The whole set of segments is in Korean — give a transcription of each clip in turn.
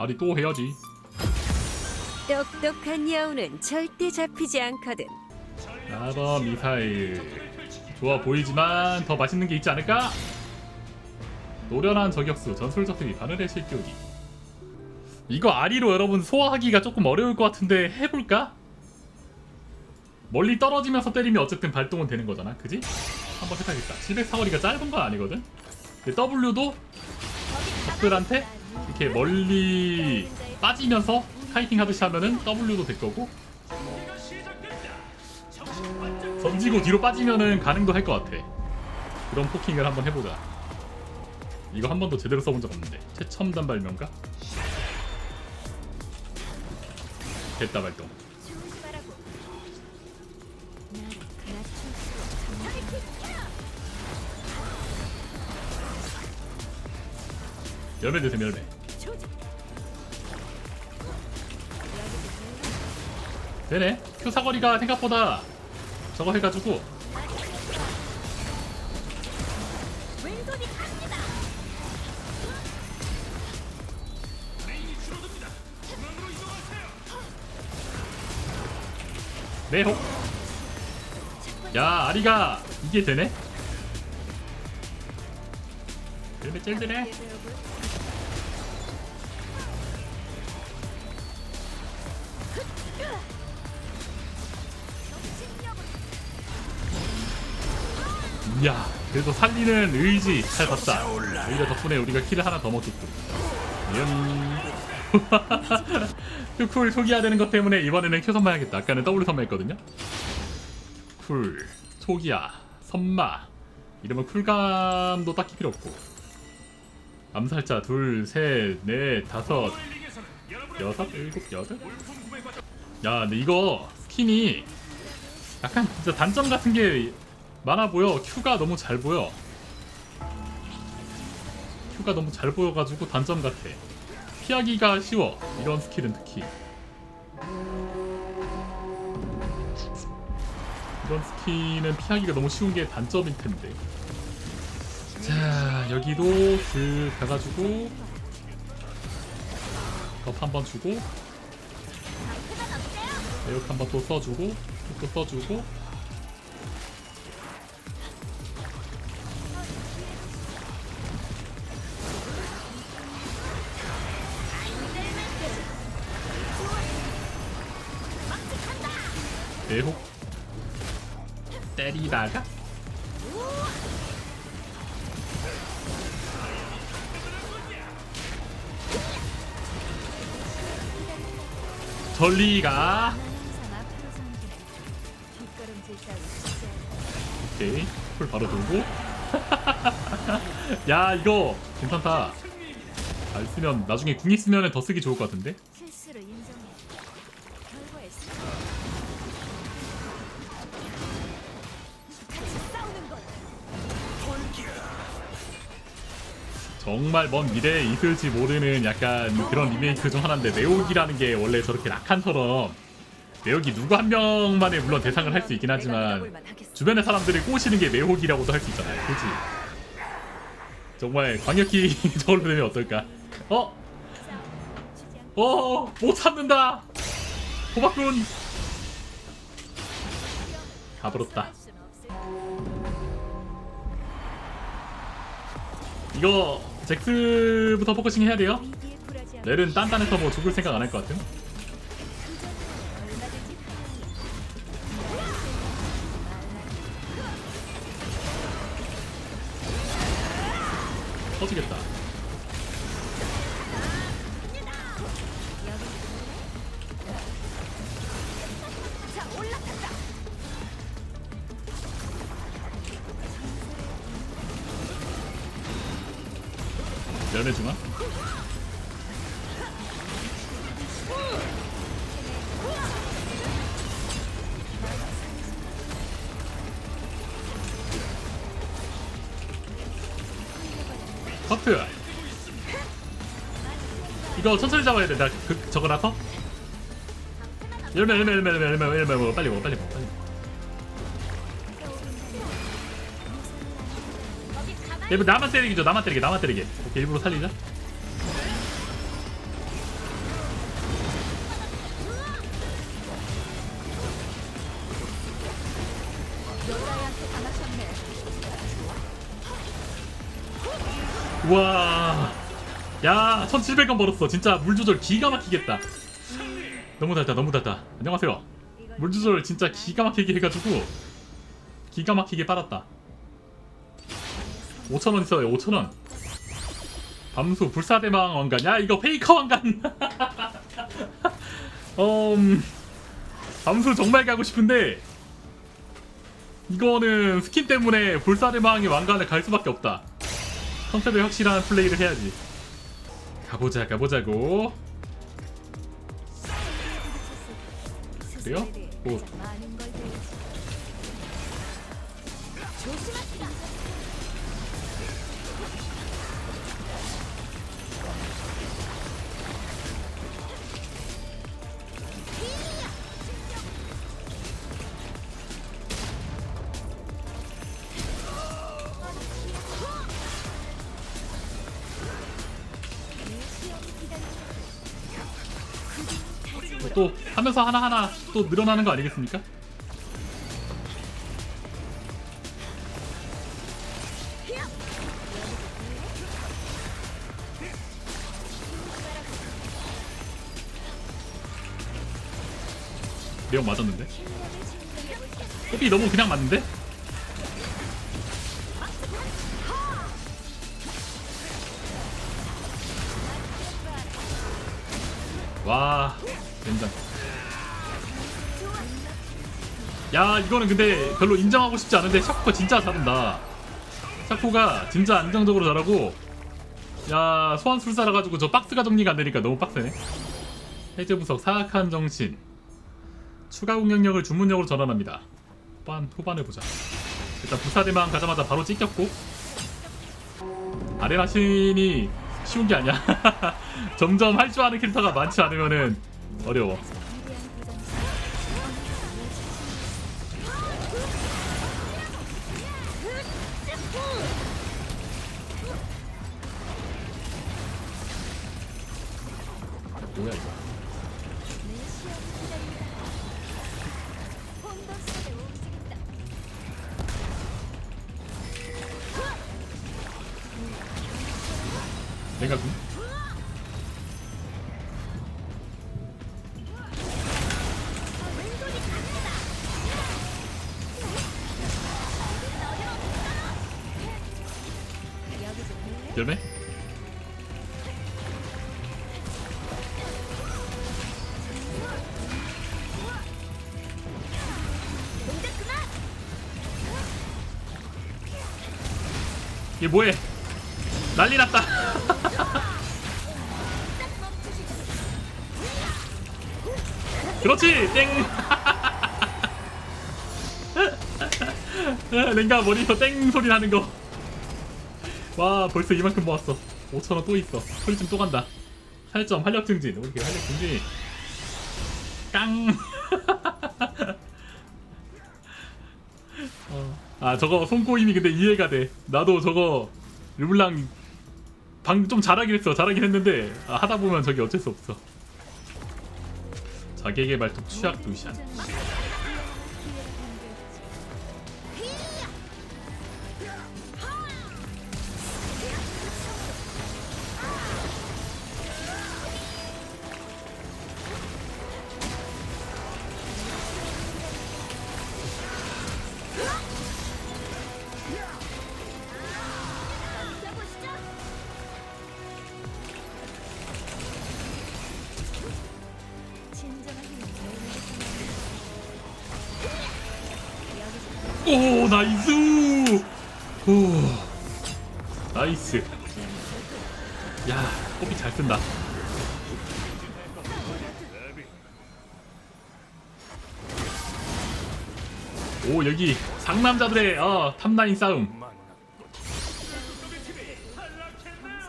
아니 또 해야지 똑똑한 여우는 절대 잡히지 않거든. 4번 미사일 좋아 보이지만 더 맛있는 게 있지 않을까? 노련한 저격수 전술적 대비 바늘의 실격이 이거 아리로 여러분 소화하기가 조금 어려울 것 같은데 해볼까? 멀리 떨어지면서 때리면 어쨌든 발동은 되는 거잖아 그지? 한번 해봐야겠다 704거리가 짧은 건 아니거든 근데 W도 적들한테 이렇게 멀리 빠지면서 카이팅 하듯이 하면은 W도 될 거고 던지고 뒤로 빠지면은 가능도 할 것 같아. 그런 포킹을 한번 해보자. 이거 한 번도 제대로 써본 적 없는데. 최첨 단 발명가? 됐다 발동. 열매 드세요 열매. 되네. 큐 사거리가 생각보다 저거 해가지고. 네호 야 아리가 이게 되네? 열매 찔드네 이야 그래도 살리는 의지 잘 봤다. 오히려 덕분에 우리가 킬을 하나 더 먹겠고. 이런 쿨 초기화 되는 것 때문에 이번에는 큐 선마 해야겠다. 아까는 W 선마 했거든요. 쿨 초기화 선마. 이러면 쿨감도 딱히 필요 없고. 암살자 둘, 셋, 넷, 다섯, 여섯, 일곱, 여덟? 야 근데 이거 스킨이 약간 진짜 단점 같은 게 많아 보여. 큐가 너무 잘 보여. 큐가 너무 잘 보여가지고 단점 같아. 피하기가 쉬워. 이런 스킬은 특히. 이런 스킬은 피하기가 너무 쉬운 게 단점일 텐데. 자 여기도 그 가가지고 업 한번 주고 매혹 한번 또 써주고 또 써주고 매혹 때리다가? 전리가 오케이. 풀 바로 돌고. 야 이거 괜찮다. 잘 쓰면 나중에 궁 있으면 더 쓰기 좋을 것 같은데 정말 먼 미래에 있을지 모르는 약간 그런 리메이크 중 하나인데 매혹이라는 게 원래 저렇게 라칸처럼 매혹이 누구 한 명만의 물론 대상을 할 수 있긴 하지만 주변의 사람들이 꼬시는 게 매혹이라고도 할 수 있잖아요. 그지? 정말 광역기 저걸로 되면 어떨까? 어? 어? 못 찾는다! 호박군! 가버렸다. 이거 잭스부터 포커싱 해야 돼요? 렐은 단단해서 뭐 죽을 생각 안 할 것 같은 터지겠다 커트 이거 천천히 잡아야 돼. 나 그, 저거라서. 열매 열매 열매 열매 열매 열매 먹어 빨리 먹어 빨리 먹어 빨리. 먹어. 나만 때리기죠 나만 때리게 나만 때리게. 오케이 일부러 살리자. 우와. 야 1700원 벌었어. 진짜 물 조절 기가 막히겠다. 너무 달다 너무 달다. 안녕하세요. 물 조절 진짜 기가 막히게 해가지고 기가 막히게 빨았다. 5천원 있어요 5천원. 밤수 불사대망 왕관. 야 이거 페이커 왕관. 음 밤수 정말 가고 싶은데 이거는 스킨 때문에 불사대망의 왕관을 갈 수밖에 없다 컨셉에 확실한 플레이를 해야지. 가보자 가보자고. 그래요? 뭐 또 하면서 하나하나 또 늘어나는 거 아니겠습니까? 내용 맞았는데? 호비 너무 그냥 맞는데? 야 이거는 근데 별로 인정하고 싶지 않은데 샤코가 진짜 잘한다. 샤코가 진짜 안정적으로 잘하고 야 소환술사라 가지고 저 박스가 정리가 안 되니까 너무 빡세네. 해제 부석 사악한 정신. 추가 공격력을 주문력으로 전환합니다. 후반 후반을 보자. 일단 부사대만 가자마자 바로 찍혔고. 아레나 신이 쉬운 게 아니야. 점점 할 줄 아는 캐릭터가 많지 않으면은 어려워 열매? 얘 뭐해? 난리 났다. 그렇지 땡. 랭가 머리에서 땡 소리 나는 거. 와 벌써 이만큼 모았어. 5천 원 또 있어. 소리좀 또 간다. 8점 활력 증진. 우리 활력 증진. 깡. 어. 아 저거 손꼬임이 근데 이해가 돼. 나도 저거 르블랑 방금 좀 잘하긴 했어. 잘하긴 했는데 아, 하다 보면 저게 어쩔 수 없어. 자기에게 말뚝 취약 두시안. 오 나이스. 오 나이스. 야 호비 잘 쓴다. 오 여기 상남자들의 어 탑라인 싸움.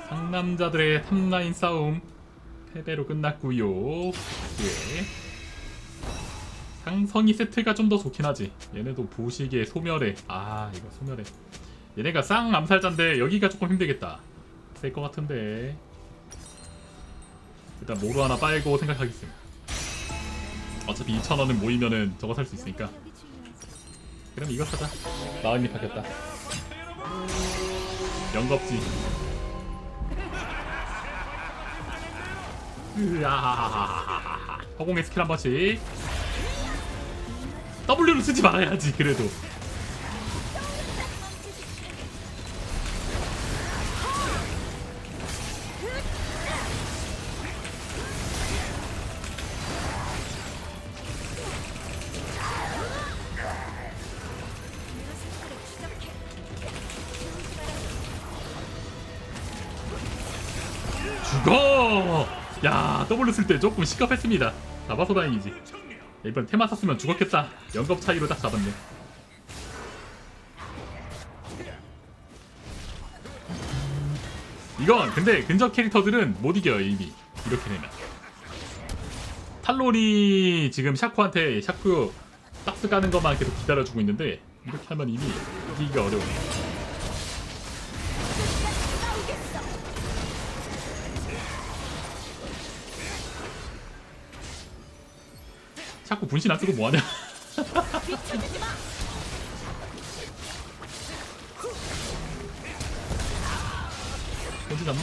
상남자들의 탑라인 싸움 패배로 끝났고요. 네. 쌍성이 세트가 좀 더 좋긴 하지. 얘네도 보시기에 소멸해. 아 이거 소멸해. 얘네가 쌍 암살자인데 여기가 조금 힘들겠다. 셀 것 같은데. 일단 모루 하나 빨고 생각하겠습니다. 어차피 2,000원은 모이면은 저거 살 수 있으니까. 그럼 이거 사자. 마음이 바뀌었다. 영겁지. 으아 허공의 스킬 한 번씩. W를 쓰지 말아야지 그래도. 죽어! 야, W 쓸 때 조금 시급했습니다. 잡아서 다행이지. 이번 테마 썼으면 죽었겠다. 연급 차이로 딱 잡았네. 이건 근데 근접 캐릭터들은 못 이겨요 이미 이렇게 되면 탈론이 지금 샤코한테 샤코 박스 까는 것만 계속 기다려주고 있는데 이렇게 하면 이미 이기기가 어려워 자 분신 안 쓰고 뭐하냐 어디 잡나?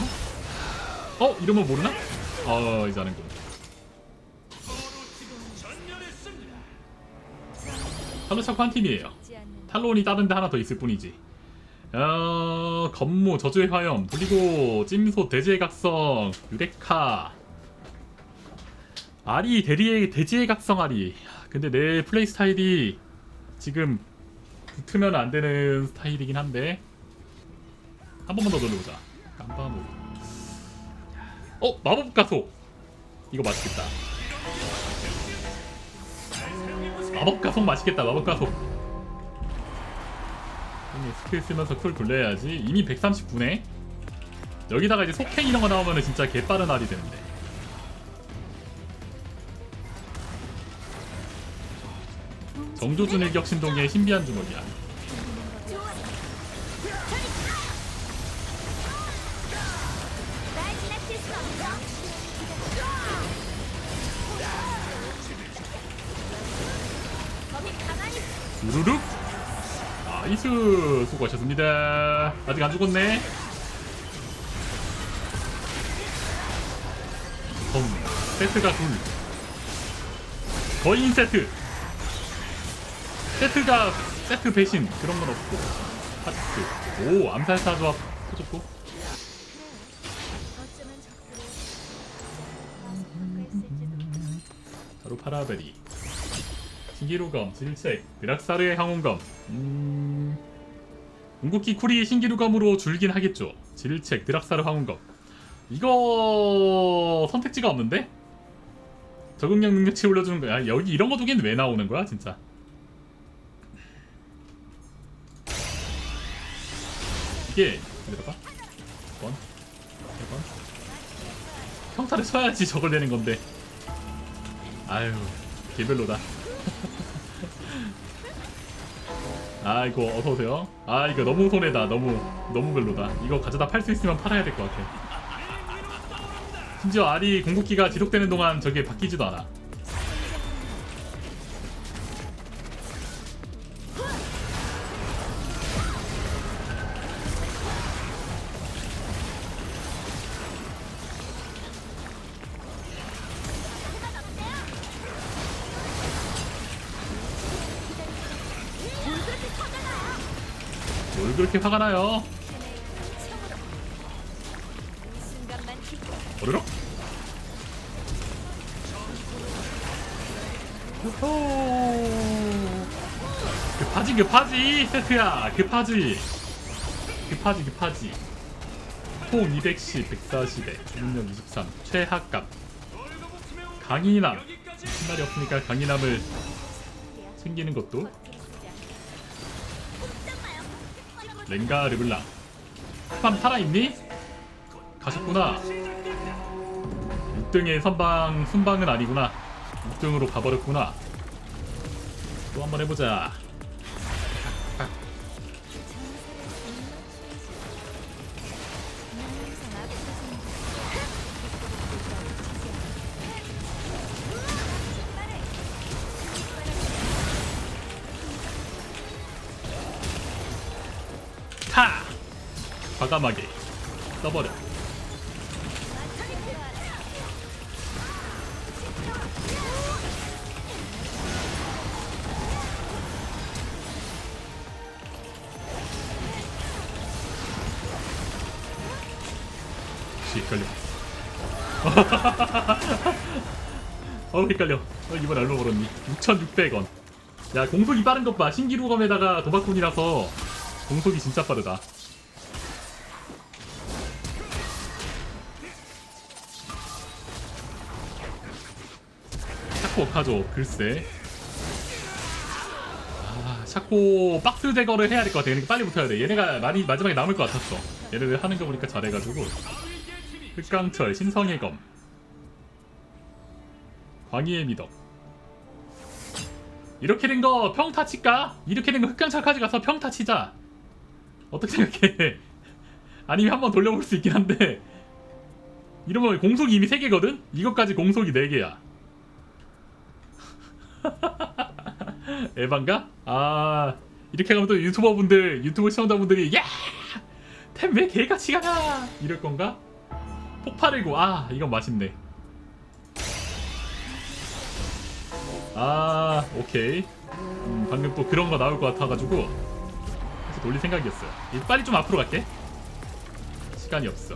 어? 이러면 모르나? 어 이제 아는군 탈론 샤코 한 팀이에요 탈론이 다른데 하나 더 있을 뿐이지. 어, 건무, 저주의 화염, 그리고 찜소, 대지의 각성, 유레카, 아리, 대리의 대지의 각성 아리. 근데 내 플레이 스타일이 지금 붙으면 안 되는 스타일이긴 한데 한 번만 더 돌려보자. 깜빡모. 어, 마법 가소. 이거 맛있겠다. 마법 가속 맛있겠다. 마법 가속. 스킬 쓰면서 쿨 굴려야지 이미 139네 여기다가 이제 속행 이런 거 나오면은 진짜 개빠른 알이 되는데 정조준 일격 신동의 신비한 주먹이야. 우르륵 나이스! 수고하셨습니다. 아직 안 죽었네. 덤 세트가 둘. 거인 세트 세트가 세트 배신 그런 건 없고. 하트 오 암살사 조합 마스터했을지도. 바로 파라베리. 신기루검 질책 드락사르의 항온검. 음... 궁극기 쿨이 신기루검으로 줄긴 하겠죠. 질책 드락사르 항온검. 이거 선택지가 없는데? 적응력 능력치 올려주는 거야 여기 이런 거두 개는 왜 나오는 거야 진짜 이게 기다려봐 번, 세번? 평타를 쳐야지 저걸 내는 건데. 아유 개별로다. 아 이거 어서오세요. 아 이거 너무 손해다. 너무 너무 별로다. 이거 가져다 팔 수 있으면 팔아야 될 것 같아. 심지어 알이 궁극기가 지속되는 동안 저게 바뀌지도 않아 그렇게 화가 나요. 오르륵 급하지 급하지 세트야. 급하지. 급하지 급하지. 통 210, 140에 주문력 23 최하값. 강인함. 신발이 없으니까 강인함을 챙기는 것도 렌가 르블랑 팜 살아있니? 가셨구나. 6등의 선방 순방은 아니구나. 6등으로 가버렸구나. 또 한번 해보자 과감하게 써버려. 헷갈려. 어우 헷갈려. 어, 이번 알로 벌었니 6,600원. 야 공속이 빠른 것봐. 신기루검에다가 도박꾼이라서 공속이 진짜 빠르다. 어카죠 글쎄. 아 샤코 박스 제거를 해야 될 것 같아. 그러니까 빨리 붙어야 돼. 얘네가 많이 마지막에 남을 것 같았어. 얘네들 하는 거 보니까 잘해가지고. 흑강철 신성의 검. 광희의 미덕. 이렇게 된 거 평타 칠까? 이렇게 된 거 흑강철까지 가서 평타 치자. 어떻게 생각해? 아니면 한번 돌려볼 수 있긴 한데. 이러면 공속이 이미 3개거든? 이것까지 공속이 4개야 에반가? 아 이렇게 가면 또 유튜버 분들 유튜브 시청자 분들이 야! 템왜 개같이 가냐 이럴 건가? 폭발이고 아 이건 맛있네 아 오케이 음, 방금 또 그런 거 나올 것 같아가지고 그래서 돌릴 생각이었어요 이, 빨리 좀 앞으로 갈게 시간이 없어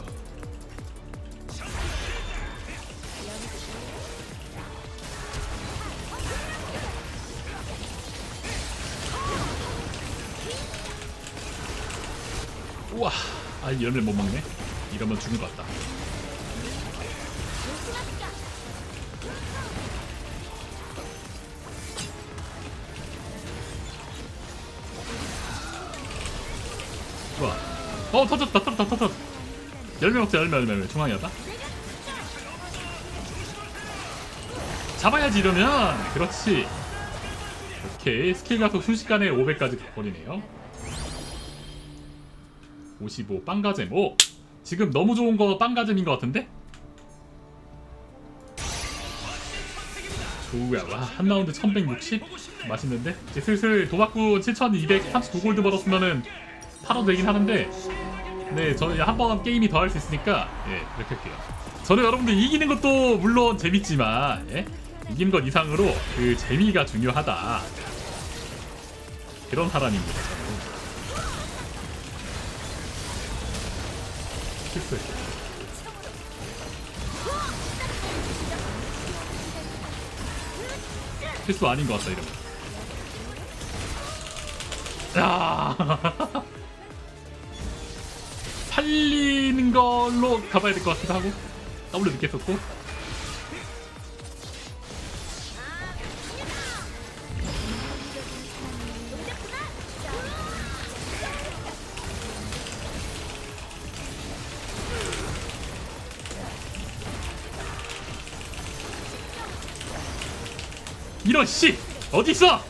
우와 아 이러면 못 먹네. 이러면 죽는 것 같다. 좋아. 어 터졌다 터졌다 터졌다 열매 먹자 열매 열매 열매. 중앙이 하다. 잡아야지 이러면. 그렇지. 오케이. 스킬 가속 순식간에 500까지 버리네요 55 빵가잼. 오 지금 너무 좋은 거 빵가잼인 것 같은데? 좋아. 와한 라운드 1160 맛있는데? 이제 슬슬 도박꾼 7239골드 벌었으면은 팔아도 되긴 하는데. 네 저는 한 번 게임이 더 할 수 있으니까 예 그렇게 할게요. 저는 여러분들 이기는 것도 물론 재밌지만 예? 이기는 것 이상으로 그 재미가 중요하다. 그런 사람입니다 실수했어 실수 아닌 것 같다 이러면. 야. 살리는 걸로 가봐야 될 것 같기도 하고 W 늦게 썼고 이런 씨 어디 있어?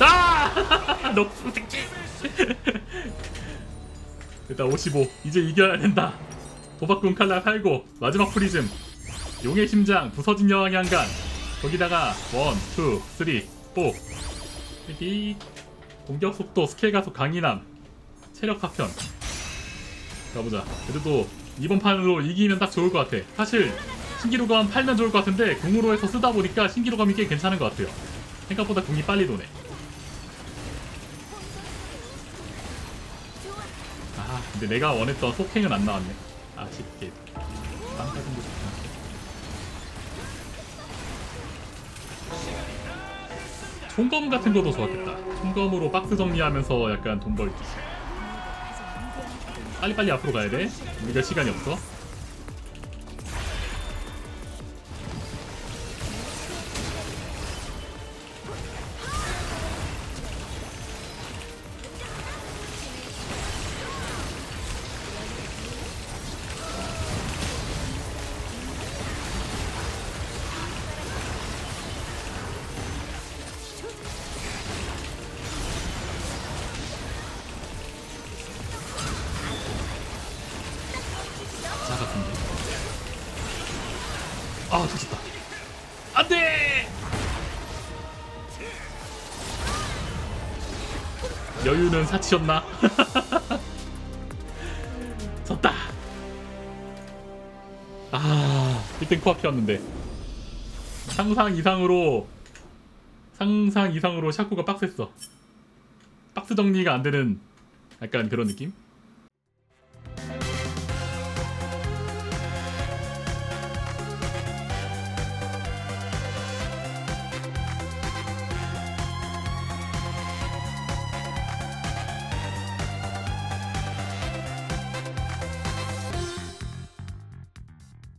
아! 너프 새끼. 일단 55. 이제 이겨야 된다. 도박꾼 칼라 살고 마지막 프리즘. 용의 심장 부서진 여왕의 한간. 거기다가 1, 2, 3, 4. 여기 공격 속도 스케일 가속 강인함. 체력 파편. 가보자. 그래도 이번 판으로 이기면 딱 좋을 것 같아. 사실 신기루감 팔면 좋을 것 같은데 궁으로 해서 쓰다 보니까 신기루감이 꽤 괜찮은 것 같아요. 생각보다 궁이 빨리 도네. 아 근데 내가 원했던 속행은 안 나왔네. 아쉽게. 빵 같은 거 좋구나. 총검 같은 것도 좋았겠다. 총검으로 박스 정리하면서 약간 돈 벌기. 빨리빨리 앞으로 가야 돼. 우리가 시간이 없어. 여유는 사치였나? 졌다. 아, 1등 코앞이었는데. 상상 이상으로 상상 이상으로 샤코가 빡셌어 박스 정리가 안 되는 약간 그런 느낌?